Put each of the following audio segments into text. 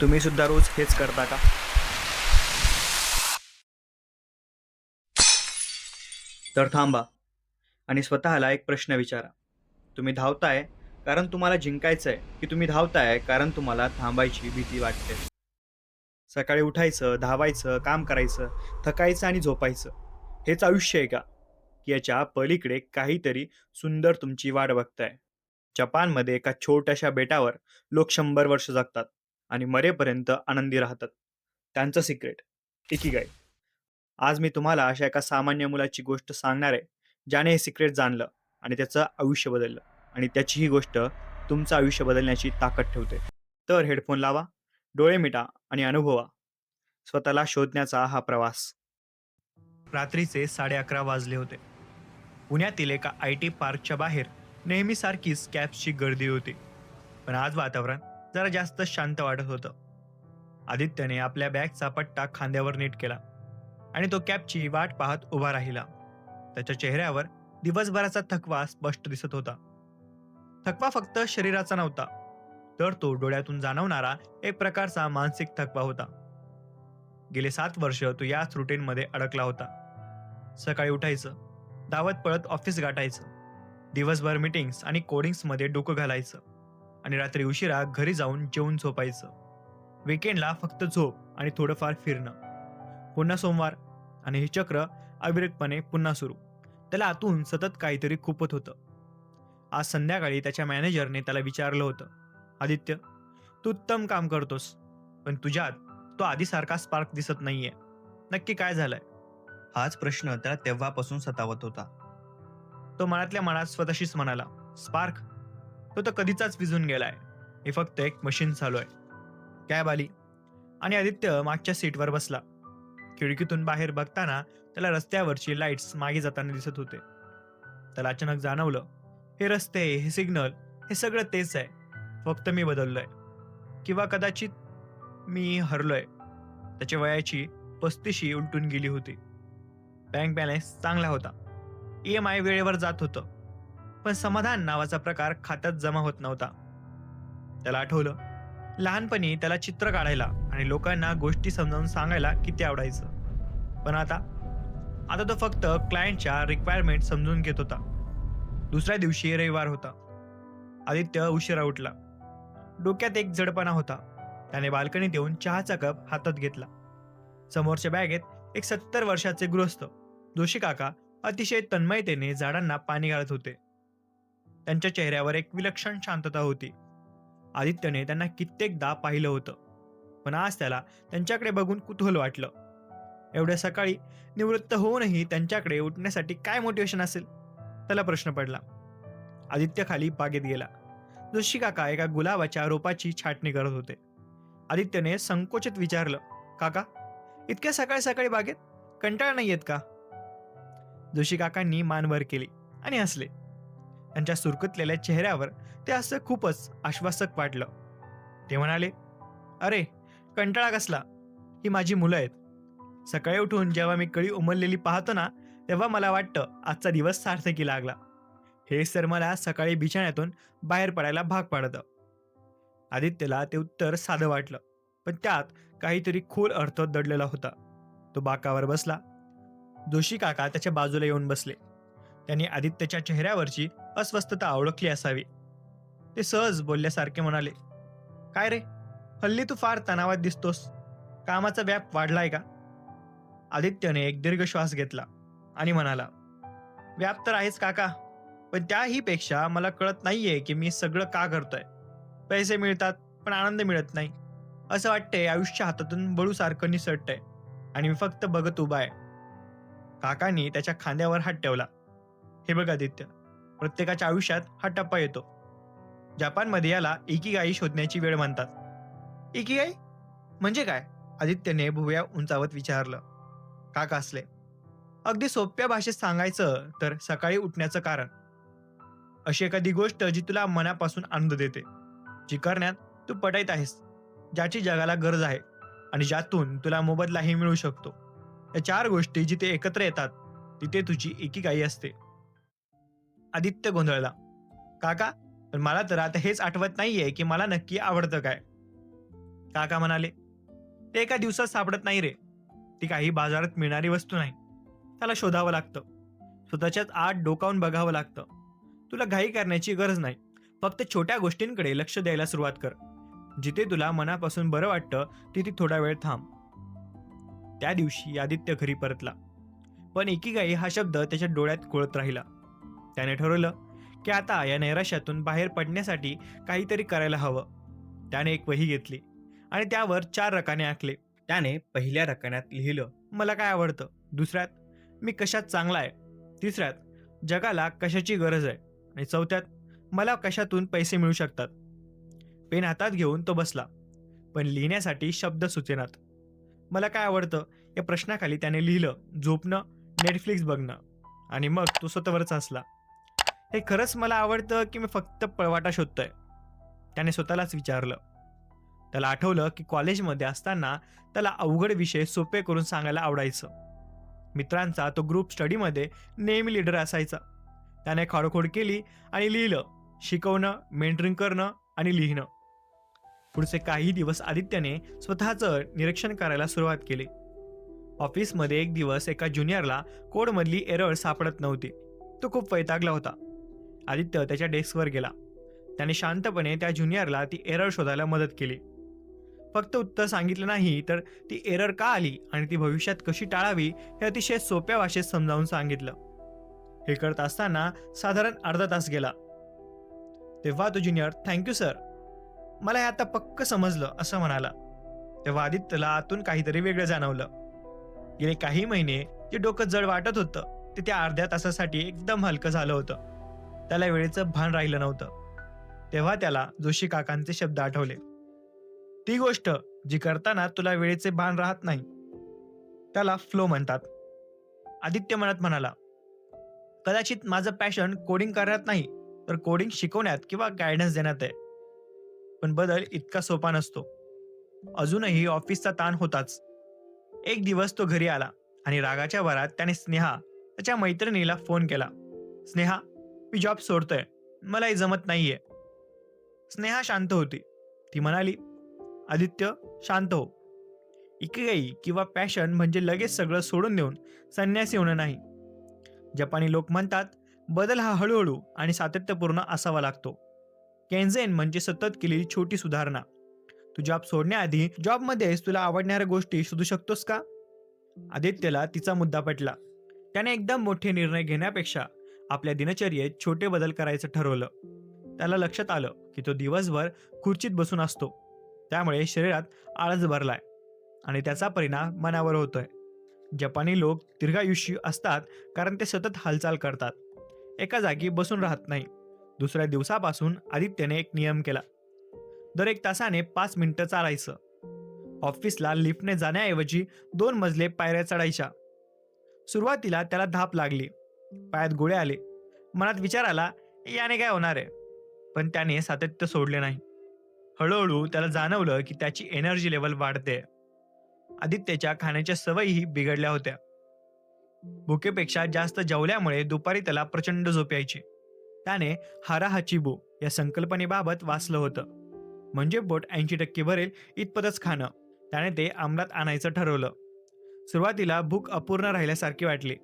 तुम्ही सुद्धा रोज हेच करता का? तर थांबा आणि स्वतःला एक प्रश्न विचारा. तुम्ही धावताय कारण तुम्हाला जिंकायचं आहे की तुम्ही धावताय कारण तुम्हाला थांबायची भीती वाटते. सकाळी उठायचं धावायचं काम करायचं थकायचं आणि झोपायचं हेच आयुष्य आहे का की? याच्या पलीकडे काहीतरी सुंदर तुमची वाट बघताय. जपानमध्ये एका छोट्याशा बेटावर लोक शंभर वर्ष जगतात. आणि मरेपर्यंत आनंदी राहतात. त्यांचं सिक्रेट इकिगाई. आज मी तुम्हाला अशा एका सामान्य मुलाची गोष्ट सांगणार आहे ज्याने हे सिक्रेट जाणलं आणि त्याचं आयुष्य बदललं आणि त्याची ही गोष्ट तुमचं आयुष्य बदलण्याची ताकद ठेवते. तर हेडफोन लावा डोळे मिटा आणि अनुभवा. स्वतःला शोधण्याचा हा प्रवास. रात्रीचे साडे अकरा वाजले होते. पुण्यातील एका आय टी पार्कच्या बाहेर नेहमीसारखीच कॅब्सची गर्दी होती. पण आज वातावरण जरा जास्त शांत वाटत होतं. आदित्यने आपल्या बॅगचा पट्टा खांद्यावर नीट केला आणि तो कॅबची वाट पाहत उभा राहिला. त्याच्या चेहऱ्यावर दिवसभराचा थकवा स्पष्ट दिसत होता. थकवा फक्त शरीराचा नव्हता तर तो डोळ्यातून जाणवणारा एक प्रकारचा मानसिक थकवा होता. गेले सात वर्ष तो याच रुटीनमध्ये अडकला होता. सकाळी उठायचं दावत पळत ऑफिस गाठायचं दिवसभर मीटिंग्स आणि कोडिंग्समध्ये डोकं घालायचं. आणि रात्री उशिरा घरी जाऊन जेवून झोपायचं. विकेंडला फक्त झोप आणि थोडंफार फिरणं. पुन्हा सोमवार आणि हे चक्र अविरतपणे पुन्हा सुरू. त्याला आतून सतत काहीतरी खुपत होतं. आज संध्याकाळी त्याच्या मॅनेजरने त्याला विचारलं होतं. आदित्य तू उत्तम काम करतोस पण तुझ्यात तो आधीसारखा स्पार्क दिसत नाहीये. नक्की काय झालंय? हाच प्रश्न त्याला तेव्हापासून सतावत होता. तो मनातल्या मनात स्वतःशीच म्हणाला स्पार्क तो तर कधीचाच विझून गेलाय. हे फक्त एक मशीन चालू आहे. कॅब आली आणि आदित्य मागच्या सीटवर बसला. खिडकीतून बाहेर बघताना त्याला रस्त्यावरची लाईट्स मागे जाताना दिसत होते. त्याला अचानक जाणवलं हे रस्ते हे सिग्नल हे सगळं तेच आहे. फक्त मी बदललोय. किंवा कदाचित मी हरलोय. त्याच्या वयाची पस्तीशी उलटून गेली होती. बँक बॅलन्स चांगला होता. ई एम आय वेळेवर जात होतं. पण समाधान नावाचा प्रकार खात्यात जमा होत नव्हता. त्याला आठवलं लहानपणी त्याला चित्र काढायला आणि लोकांना गोष्टी समजावून सांगायला किती आवडायचं. पण आता आता तो फक्त क्लायंटच्या रिक्वायरमेंट समजून घेत होता. दुसऱ्या दिवशी रविवार होता. आदित्य उशिरा उठला. डोक्यात एक जडपणा होता. त्याने बाल्कनीत येऊन चहाचा कप हातात घेतला. समोरच्या बॅगेत एक सत्तर वर्षाचे गृहस्थ जोशी काका अतिशय तन्मयतेने झाडांना पाणी घालत होते. त्यांच्या चेहऱ्यावर एक विलक्षण शांतता होती. आदित्यने त्यांना कित्येकदा पाहिलं होतं. पण आज त्याला त्यांच्याकडे बघून कुतूहल वाटलं. एवढ्या सकाळी निवृत्त होऊनही त्यांच्याकडे उठण्यासाठी काय मोटिवेशन असेल? त्याला प्रश्न पडला. आदित्य खाली बागेत गेला. जोशी काका एका गुलाबाच्या रोपाची छाटणी करत होते. आदित्यने संकोचित विचारलं काका इतक्या सकाळी सकाळी बागेत? कंटाळ नाही येत का? जोशी काकांनी मान वर केली आणि हसले. त्यांच्या सुरकुतलेल्या चेहऱ्यावर ते असं खूपच आश्वासक वाटलं. ते म्हणाले अरे कंटाळा कसला? ही माझी मुलं आहेत. सकाळी उठून जेव्हा मी कळी उमललेली पाहतो ना तेव्हा मला वाटतं आजचा दिवस सार्थकी लागला. हे सर मला सकाळी बिछाण्यातून बाहेर पडायला भाग पाडतं. आदित्यला ते उत्तर साधं वाटलं पण त्यात काहीतरी खोल अर्थ दडलेला होता. तो बाकावर बसला. जोशी काका त्याच्या बाजूला येऊन बसले. त्यांनी आदित्यच्या चेहऱ्यावरची अस्वस्थता ओळखली असावी. ते सहज बोलल्यासारखे म्हणाले काय रे? हल्ली तू फार तणावात दिसतोस. कामाचा व्याप वाढलाय का? आदित्यने एक दीर्घ श्वास घेतला आणि म्हणाला व्याप तर आहेच काका पण त्याही पेक्षा मला कळत नाहीये की मी सगळं का करतोय पैसे मिळतात पण आनंद मिळत नाही. असं वाटतंय आयुष्य हातातून बळूसारखं निसटतंय आणि मी फक्त बघत उभा आहे. काकांनी त्याच्या खांद्यावर हात ठेवला. हे बघ आदित्य प्रत्येकाच्या आयुष्यात हा टप्पा येतो. जपानमध्ये याला इकिगाई शोधण्याची वेळ म्हणतात. इकिगाई म्हणजे काय? आदित्यने भुवया उंचावत विचारलं. का कासले अगदी सोप्या भाषेत सांगायचं तर सकाळी उठण्याचं कारण. अशी एखादी गोष्ट जी तुला मनापासून आनंद देते जी करण्यात तू पटायत आहेस ज्याची जगाला गरज आहे आणि ज्यातून तुला मोबदलाही मिळू शकतो. या चार गोष्टी जिथे एकत्र येतात तिथे तुझी एकीगाई असते. आदित्य गोंधळला. काका पण मला तर आता हेच आठवत नाहीये की मला नक्की आवडतं काय. काका म्हणाले ते एका दिवसात सापडत नाही रे. ती काही बाजारात मिळणारी वस्तू नाही. त्याला शोधावं लागतं. स्वतःच्याच आत डोकावून बघावं लागतं. तुला घाई करण्याची गरज नाही. फक्त छोट्या गोष्टींकडे लक्ष द्यायला सुरुवात कर. जिथे तुला मनापासून बरं वाटतं तिथे थोडा वेळ थांब. त्या दिवशी आदित्य घरी परतला. पण एकीगाई हा शब्द त्याच्या डोळ्यात कोळत राहिला. त्याने ठरवलं की आता या नैराश्यातून बाहेर पडण्यासाठी काहीतरी करायला हवं. त्याने एक वही घेतली आणि त्यावर चार रकाने आखले. त्याने पहिल्या रकान्यात लिहिलं मला काय आवडतं? दुसऱ्यात मी कशात चांगला आहे? तिसऱ्यात जगाला कशाची गरज आहे? आणि चौथ्यात मला कशातून पैसे मिळू शकतात? पेन हातात घेऊन तो बसला पण लिहिण्यासाठी शब्द सुचेनात. मला काय आवडतं? या प्रश्नाखाली त्याने लिहिलं झोपणं नेटफ्लिक्स बघणं. आणि मग तो स्वतःवरच हसला. हे खरंच मला आवडतं की मी फक्त पळवाटा शोधतोय. त्याने स्वतःलाच विचारलं. त्याला आठवलं की कॉलेजमध्ये असताना त्याला अवघड विषय सोपे करून सांगायला आवडायचं. मित्रांचा तो ग्रुप स्टडीमध्ये नेहमी लीडर असायचा. त्याने खाडोखोड केली आणि लिहिलं शिकवणं मेंटरिंग करणं आणि लिहिणं. पुढचे काही दिवस आदित्यने स्वतःचं निरीक्षण करायला सुरुवात केली. ऑफिसमध्ये एक दिवस एका ज्युनियरला कोडमधली एरर सापडत नव्हती. तो खूप वैतागला होता. आदित्य त्याच्या डेस्कवर गेला. त्याने शांतपणे त्या ज्युनियरला ती एरर शोधायला मदत केली. फक्त उत्तर सांगितलं नाही तर ती एरर का आली आणि ती भविष्यात कशी टाळावी हे अतिशय सोप्या भाषेत समजावून सांगितलं. हे करत असताना साधारण अर्धा तास गेला. तेव्हा तो ज्युनियर थँक्यू सर. मला हे आता पक्क समजलं असं म्हणाला. तेव्हा आदित्यला आतून काहीतरी वेगळं जाणवलं. गेले काही महिने जे डोकं जड वाटत होतं ते त्या अर्ध्या तासासाठी एकदम हलकं झालं होतं. त्याला वेळेचं भान राहिलं नव्हतं. तेव्हा त्याला जोशी काकांचे शब्द आठवले. ती गोष्ट जी करताना तुला वेळेचे भान राहत नाही. त्याला फ्लो म्हणतात. आदित्य मनात म्हणाला कदाचित माझं पॅशन कोडिंग करण्यात नाही तर कोडिंग शिकवण्यात किंवा गायडन्स देण्यात आहे. पण बदल इतका सोपा नसतो. अजूनही ऑफिसचा ताण होताच. एक दिवस तो घरी आला आणि रागाच्या भरात त्याने स्नेहा त्याच्या मैत्रिणीला फोन केला. स्नेहा मी जॉब सोडतोय. मलाही जमत नाहीये. स्नेहा शांत होती. ती म्हणाली आदित्य शांत हो. इकिगाई किंवा पॅशन म्हणजे लगेच सगळं सोडून देऊन संन्यासी होणं नाही. जपानी लोक म्हणतात बदल हा हळूहळू आणि सातत्यपूर्ण असावा लागतो. केन्झेन म्हणजे सतत केलेली छोटी सुधारणा. तू जॉब सोडण्याआधी जॉबमध्येच तुला आवडणाऱ्या गोष्टी शोधू शकतोस का? आदित्यला तिचा मुद्दा पटला. त्याने एकदम मोठे निर्णय घेण्यापेक्षा आपल्या दिनचर्येत छोटे बदल करायचं ठरवलं. त्याला लक्षात आलं की तो दिवसभर खुर्चीत बसून असतो. त्यामुळे शरीरात आळस भरलाय आणि त्याचा परिणाम मनावर होतोय. जपानी लोक दीर्घायुषी असतात कारण ते सतत हालचाल करतात. एका जागी बसून राहत नाही. दुसऱ्या दिवसापासून आदित्यने एक नियम केला. दर एक तासाने पाच मिनिटं चालायचं. ऑफिसला लिफ्टने जाण्याऐवजी दोन मजले पायऱ्या चढायच्या. सुरुवातीला त्याला धाप लागली. पायात गोळे आले. मनात विचार आला याने काय होणार आहे? पण त्याने सातत्य सोडले नाही. हळूहळू त्याला जाणवलं की त्याची एनर्जी लेवल वाढते. आदित्यच्या खाण्याच्या सवयीही बिघडल्या होत्या. भुकेपेक्षा जास्त जेवल्यामुळे दुपारी त्याला प्रचंड झोप यायची. त्याने हारा हचिबो या संकल्पनेबाबत वाचलं होतं. म्हणजे बोट ऐंशी टक्के भरेल इतपतच खाणं. त्याने ते अंमलात आणायचं ठरवलं. सुरुवातीला भूक अपूर्ण राहिल्यासारखी वाटली.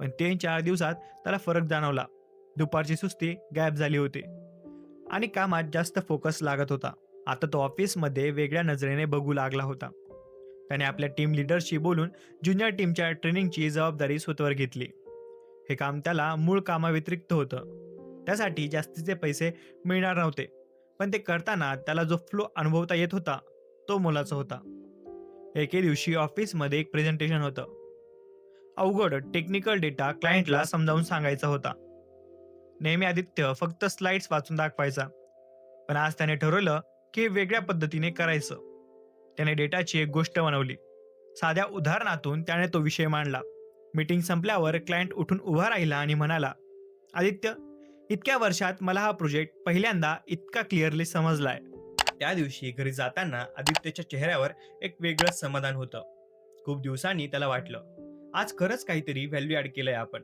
पण तीन चार दिवसात त्याला फरक जाणवला. दुपारची सुस्ती गायब झाली होती. आणि कामात जास्त फोकस लागत होता. आता तो ऑफिसमध्ये वेगळ्या नजरेने बघू लागला होता. त्याने आपल्या टीम लिडरशी बोलून ज्युनियर टीमच्या ट्रेनिंगची जबाबदारी स्वतःवर घेतली. हे काम त्याला मूळ कामाव्यतिरिक्त होतं. त्यासाठी जास्तीचे पैसे मिळणार नव्हते. पण ते करताना त्याला जो फ्लो अनुभवता येत होता तो मोलाचा होता. एके दिवशी ऑफिसमध्ये एक प्रेझेंटेशन होतं. अवघड टेक्निकल डेटा क्लायंटला समजावून सांगायचा होता. नेहमी आदित्य फक्त स्लाइड्स वाचून दाखवायचा. पण आज त्याने ठरवलं की हे वेगळ्या पद्धतीने करायचं. त्याने डेटाची एक गोष्ट बनवली. साध्या उदाहरणातून त्याने तो विषय मांडला. मीटिंग संपल्यावर क्लायंट उठून उभा राहिला आणि म्हणाला आदित्य इतक्या वर्षात मला हा प्रोजेक्ट पहिल्यांदा इतका क्लिअरली समजलाय. त्या दिवशी घरी जाताना आदित्यच्या चेहऱ्यावर एक वेगळं समाधान होतं. खूप दिवसांनी त्याला वाटलं. आज खरंच काहीतरी व्हॅल्यू ॲड केलंय आपण.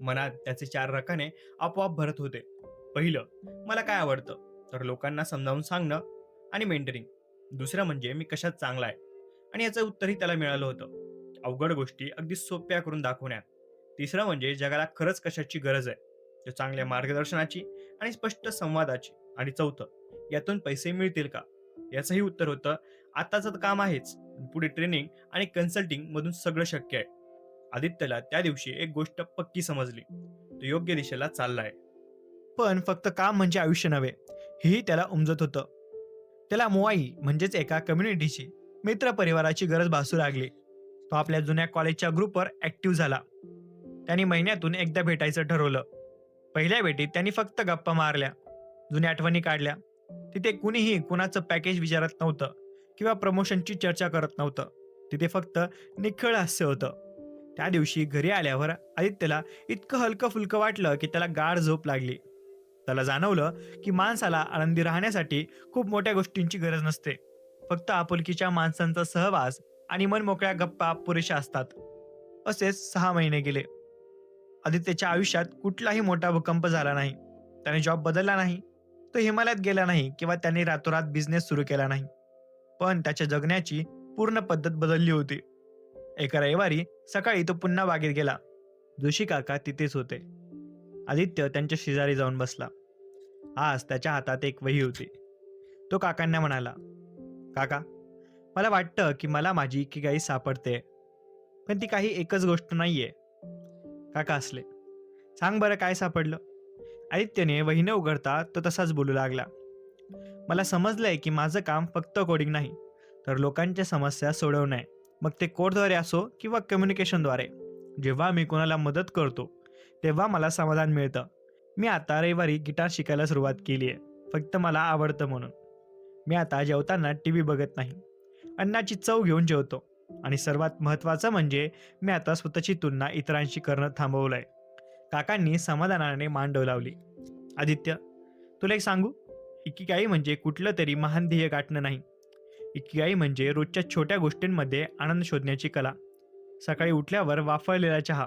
मनात त्याचे चार रकाने आपोआप भरत होते. पहिलं मला काय आवडतं? तर लोकांना समजावून सांगणं आणि मेंटरिंग दुसरं म्हणजे मी कशात चांगला आहे? आणि याचं उत्तरही त्याला मिळालं होतं. अवघड गोष्टी अगदी सोप्या करून दाखवण्यात. तिसरं म्हणजे जगाला खरंच कशाची गरज आहे? तर चांगल्या मार्गदर्शनाची आणि स्पष्ट संवादाची. आणि चौथं यातून पैसे मिळतील का? याचंही उत्तर होतं आताचं तर काम आहेच. पुढे ट्रेनिंग आणि कन्सल्टिंग मधून सगळं शक्य आहे. आदित्यला त्या दिवशी एक गोष्ट पक्की समजली. तो योग्य दिशेला चाललाय. पण फक्त काम म्हणजे आयुष्य नव्हे हेही त्याला उमजत होतं. त्याला मोवाई म्हणजेच एका कम्युनिटीची मित्र परिवाराची गरज भासू लागली. तो आपल्या जुन्या कॉलेजच्या ग्रुपवर ऍक्टिव्ह झाला. त्यांनी महिन्यातून एकदा भेटायचं ठरवलं. पहिल्या भेटीत त्यांनी फक्त गप्पा मारल्या जुन्या आठवणी काढल्या. तिथे कुणीही कुणाचं पॅकेज विचारत नव्हतं किंवा प्रमोशनची चर्चा करत नव्हतं. तिथे फक्त निखळ हास्य होतं. त्या दिवशी घरी आल्यावर आदित्यला इतकं हलकं फुलकं वाटलं की त्याला गाढ झोप लागली. त्याला जाणवलं की माणसाला आनंदी राहण्यासाठी खूप मोठ्या गोष्टींची गरज नसते. फक्त आपुलकीच्या माणसांचा सहवास आणि मनमोकळ्या गप्पा पुरेशा असतात. असेच सहा महिने गेले. आदित्यच्या आयुष्यात कुठलाही मोठा भूकंप झाला नाही. त्याने जॉब बदलला नाही. तो हिमालयात गेला नाही किंवा त्याने रातोरात बिझनेस सुरू केला नाही. पण त्याच्या जगण्याची पूर्ण पद्धत बदलली होती. एका रविवारी सकाळी तो पुन्हा बागेत गेला. जोशी काका तिथेच होते. आदित्य त्यांच्या शेजारी जाऊन बसला. आज त्याच्या हातात एक वही होती. तो काकांना म्हणाला काका मला वाटतं की मला माझी इकिगाई सापडते पण ती काही एकच गोष्ट नाहीये. काका असले सांग बरं काय सापडलं? आदित्यने वही न उघडता तो तसाच बोलू लागला. मला समजलंय की माझं काम फक्त कोडिंग नाही तर लोकांच्या समस्या सोडवणं आहे. मग ते कोडद्वारे असो किंवा कम्युनिकेशनद्वारे जेव्हा मी कोणाला मदत करतो तेव्हा मला समाधान मिळतं. मी आता रविवारी गिटार शिकायला सुरुवात केली आहे फक्त मला आवडतं म्हणून. मी आता जेवताना टी व्ही बघत नाही. अन्नाची चव घेऊन जेवतो आणि सर्वात महत्त्वाचं म्हणजे मी आता स्वतःची तुलना इतरांशी करणं थांबवलंय. काकांनी समाधानाने मांडव लावली आदित्य तुला एक सांगू? इकिगाई म्हणजे कुठलं तरी महान ध्येय गाठणं नाही. इकिगाई म्हणजे रोजच्या छोट्या गोष्टींमध्ये आनंद शोधण्याची कला. सकाळी उठल्यावर वाफळलेला चहा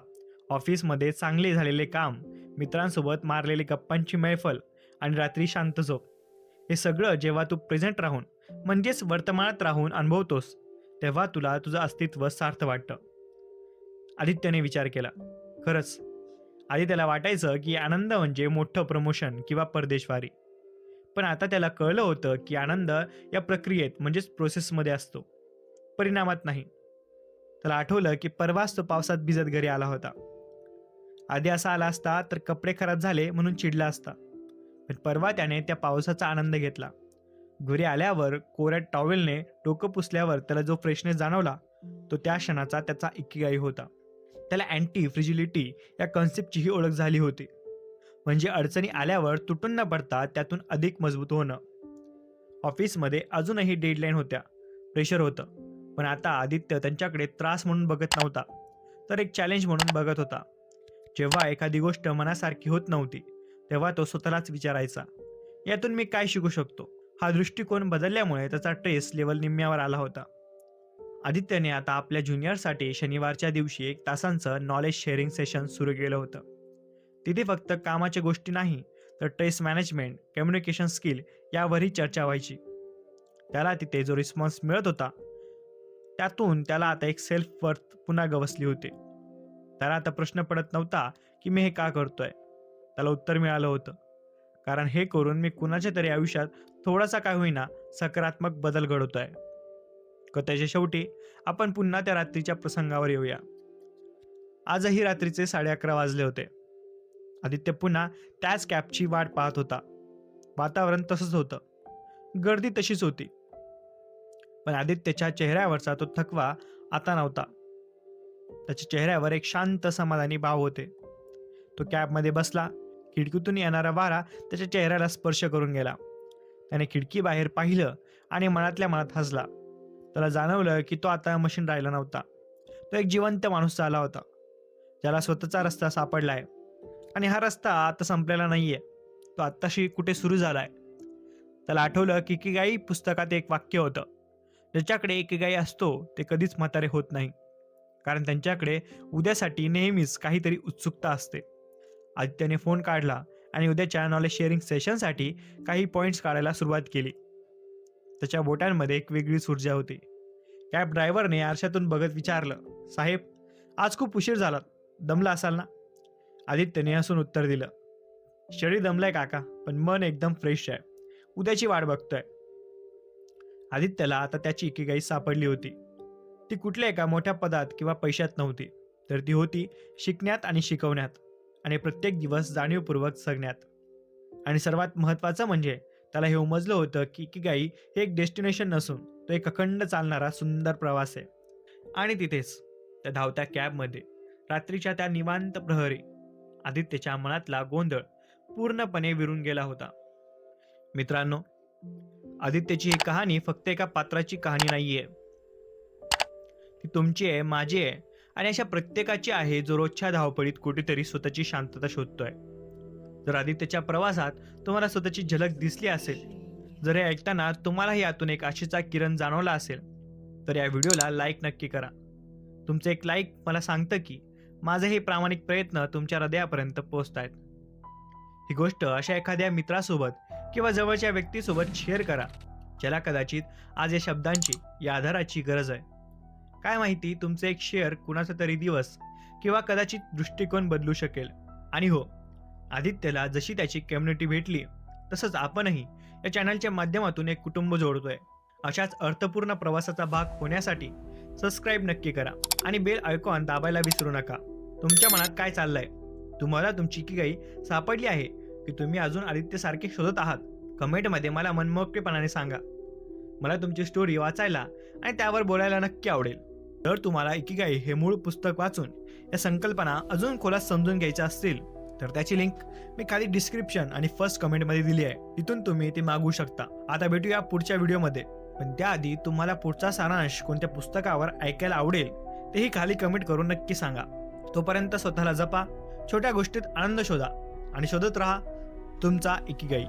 ऑफिसमध्ये चांगले झालेले काम मित्रांसोबत मारलेले गप्पांची मैफल आणि रात्री शांत झोप. हे सगळं जेव्हा तू प्रेझेंट राहून म्हणजेच वर्तमानात राहून अनुभवतोस तेव्हा तुला तुझं अस्तित्व सार्थ वाटतं. आदित्यने विचार केला. खरंच. आधी त्याला वाटायचं की आनंद म्हणजे मोठं प्रमोशन किंवा परदेशवारी. पण आता त्याला कळलं होतं की आनंद या प्रक्रियेत म्हणजेच प्रोसेसमध्ये असतो. परिणामात नाही. त्याला आठवलं की परवाच तो पावसात भिजत घरी आला होता. आधी असा आला असता तर कपडे खराब झाले म्हणून चिडला असता. पण परवा त्याने त्या पावसाचा आनंद घेतला. घरी आल्यावर कोऱ्या टॉवेलने डोकं पुसल्यावर त्याला जो फ्रेशनेस जाणवला तो त्या क्षणाचा त्याचा इकिगाई होता. त्याला अँटी फ्रिजिलिटी या कन्सेप्टचीही ओळख झाली होती. म्हणजे अडचणी आल्यावर तुटून न पडता त्यातून अधिक मजबूत होणं. ऑफिसमध्ये अजूनही डेडलाईन होत्या. प्रेशर होतं. पण आता आदित्य त्यांच्याकडे त्रास म्हणून बघत नव्हता. तर एक चॅलेंज म्हणून बघत होता. जेव्हा एखादी गोष्ट मनासारखी होत नव्हती तेव्हा तो स्वतःलाच विचारायचा. यातून मी काय शिकू शकतो? हा दृष्टिकोन बदलल्यामुळे त्याचा ट्रेस लेवल निम्म्यावर आला होता. आदित्यने आता आपल्या ज्युनियरसाठी शनिवारच्या दिवशी एक तासांचं नॉलेज शेअरिंग सेशन सुरू केलं होतं. तिथे फक्त कामाच्या गोष्टी नाही तर ट्रेस मॅनेजमेंट कम्युनिकेशन स्किल यावरही चर्चा व्हायची. त्याला तिथे जो रिस्पॉन्स मिळत होता त्यातून त्याला आता एक सेल्फ वर्थ पुन्हा गवसली होती. त्याला आता प्रश्न पडत नव्हता की मी हे का करतोय? त्याला उत्तर मिळालं होतं. कारण हे करून मी कुणाच्या तरी आयुष्यात थोडासा काय होईना सकारात्मक बदल घडवतोय. कथेच्या शेवटी आपण पुन्हा त्या रात्रीच्या प्रसंगावर येऊया. आजही रात्रीचे साडे अकरा वाजले होते. आदित्य पुन्हा त्याच कॅबची वाट पाहत होता. वातावरण तसंच होतं. गर्दी तशीच होती. पण आदित्यच्या चेहऱ्यावरचा तो थकवा आता नव्हता. त्याच्या चेहऱ्यावर एक शांत समाधानी भाव होते. तो कॅबमध्ये बसला. खिडकीतून येणारा वारा त्याच्या चेहऱ्याला स्पर्श करून गेला. त्याने खिडकी बाहेर पाहिलं आणि मनातल्या मनात हसला. त्याला जाणवलं की तो आता मशीन राहिला नव्हता. तो एक जिवंत माणूस झाला होता. ज्याला स्वतःचा रस्ता सापडला आहे आणि हा रस्ता आता संपलेला नाहीये. तो आत्ताशी कुठे सुरू झालाय? त्याला आठवलं की एकेगाई पुस्तकात एक वाक्य होतं. ज्याच्याकडे एकेगाई असतो ते कधीच म्हातारे होत नाही. कारण त्यांच्याकडे उद्यासाठी नेहमीच काहीतरी उत्सुकता असते. आदित्यने फोन काढला आणि उद्याच्या नॉलेज शेअरिंग सेशनसाठी काही पॉईंट्स काढायला सुरुवात केली. त्याच्या बोटांमध्ये एक वेगळीच ऊर्जा होती. कॅब ड्रायव्हरने आरशातून बघत विचारलं साहेब आज खूप उशीर झाला. दमला असाल ना? आदित्यने हसून उत्तर दिलं. शरीर दमलंय काका पण मन एकदम फ्रेश आहे. उद्याची वाट बघतोय. आदित्यला आता त्याची इकिगाई सापडली होती. ती कुठल्या एका मोठ्या पदात किंवा पैशात नव्हती तर ती होती शिकण्यात आणि शिकवण्यात आणि प्रत्येक दिवस जाणीवपूर्वक जगण्यात आणि सर्वात महत्त्वाचं म्हणजे त्याला हे उमजलं होतं की इकिगाई हे एक डेस्टिनेशन नसून तो एक अखंड चालणारा सुंदर प्रवास आहे. आणि तिथेच त्या धावत्या कॅबमध्ये रात्रीच्या त्या निवांत प्रहरी आदित्यच्या मनातला गोंधळ पूर्णपणे विरून गेला होता. मित्रांनो आदित्यची ही कहाणी फक्त एका पात्राची कहाणी नाहीये. ती तुमची आहे माझी आहे आणि अशा प्रत्येकाची आहे जो रोजच्या धावपळीत कुठेतरी स्वतःची शांतता शोधतोय. जर आदित्यच्या प्रवासात तुम्हाला स्वतःची झलक दिसली असेल जर हे ऐकताना तुम्हालाही यातून एक आशेचा किरण जाणवला असेल तर या व्हिडिओला लाईक नक्की करा. तुमचं एक लाईक मला सांगतं की माझे हे प्रामाणिक प्रयत्न तुमच्या हृदयापर्यंत पोचत आहेत ही गोष्ट अशा एखाद्या मित्रासोबत किंवा जवळच्या व्यक्तीसोबत शेअर करा ज्याला कदाचित आज या शब्दांची या आधाराची गरज आहे. काय माहिती तुमचं एक शेअर कुणाचा तरी दिवस किंवा कदाचित दृष्टिकोन बदलू शकेल. आणि हो आदित्यला जशी त्याची कम्युनिटी भेटली तसंच आपणही या चॅनलच्या माध्यमातून एक कुटुंब जोडतोय. अशाच अर्थपूर्ण प्रवासाचा भाग होण्यासाठी सबस्क्राईब नक्की करा आणि बेल आयकॉन दाबायला विसरू नका. तुमच्या मनात काय चाललंय? तुम्हाला तुमची की काही सापडली आहे की तुम्ही अजून आदित्यसारखे शोधत आहात? कमेंटमध्ये मला मनमोकळेपणाने सांगा. मला तुमची स्टोरी वाचायला आणि त्यावर बोलायला नक्की आवडेल. जर तुम्हाला इकिगाई हे मूळ पुस्तक वाचून या संकल्पना अजून खोलात समजून घ्यायच्या असतील तर त्याची लिंक मी खाली डिस्क्रिप्शन आणि फर्स्ट कमेंटमध्ये दिली आहे. तिथून तुम्ही ती मागवू शकता. आता भेटूया पुढच्या व्हिडिओमध्ये पण त्याआधी तुम्हाला पुढचा सारांश कोणत्या पुस्तकावर ऐकायला आवडेल तेही खाली कमेंट करून नक्की सांगा. तोपर्यंत स्वतःला जपा छोट्या गोष्टीत आनंद शोधा आणि शोधत राहा तुमचा इकिगाई